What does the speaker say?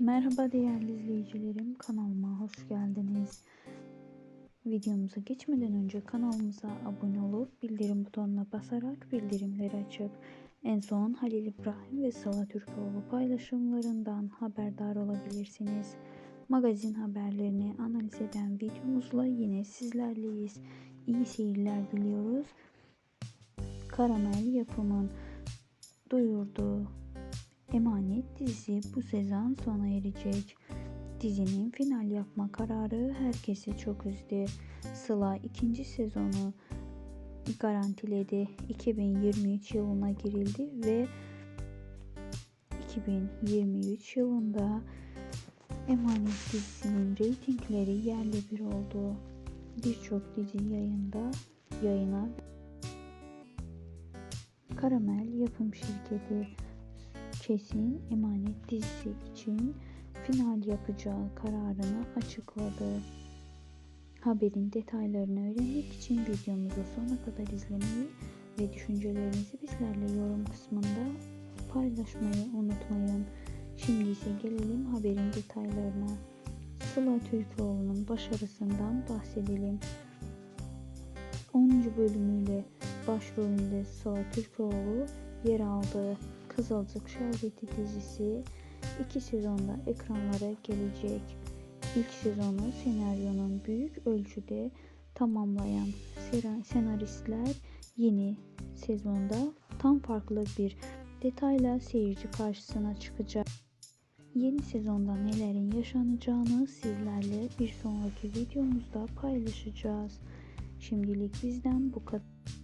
Merhaba değerli izleyicilerim, kanalıma hoş geldiniz. Videomuza geçmeden önce kanalımıza abone olup bildirim butonuna basarak bildirimleri açıp en son Halil İbrahim ve Sıla Türkoğlu paylaşımlarından haberdar olabilirsiniz. Magazin haberlerini analiz eden videomuzla yine sizlerleyiz. İyi seyirler diliyoruz. Karamel yapımın duyurduğu Emanet dizisi bu sezon sona erecek. Dizinin final yapma kararı herkesi çok üzdü. Sıla ikinci sezonu garantiledi. 2023 yılına girildi ve 2023 yılında Emanet dizisinin reytingleri yerle bir oldu. Birçok dizi yayında yayına Karamel yapım şirketi kesin emanet dizisi için final yapacağı kararını açıkladı. Haberin detaylarını öğrenmek için videomuzu sona kadar izlemeyi ve düşüncelerinizi bizlerle yorum kısmında paylaşmayı unutmayın. Şimdi ise gelelim haberin detaylarına. Sıla Türkoğlu'nun başarısından bahsedelim. 10. bölümüyle başrolünde Sıla Türkoğlu yer aldı. Kızılcık Şerbeti dizisi iki sezonda ekranlara gelecek. İlk sezonu senaryonun büyük ölçüde tamamlayan senaristler yeni sezonda tam farklı bir detayla seyirci karşısına çıkacak. Yeni sezonda nelerin yaşanacağını sizlerle bir sonraki videomuzda paylaşacağız. Şimdilik bizden bu kadar.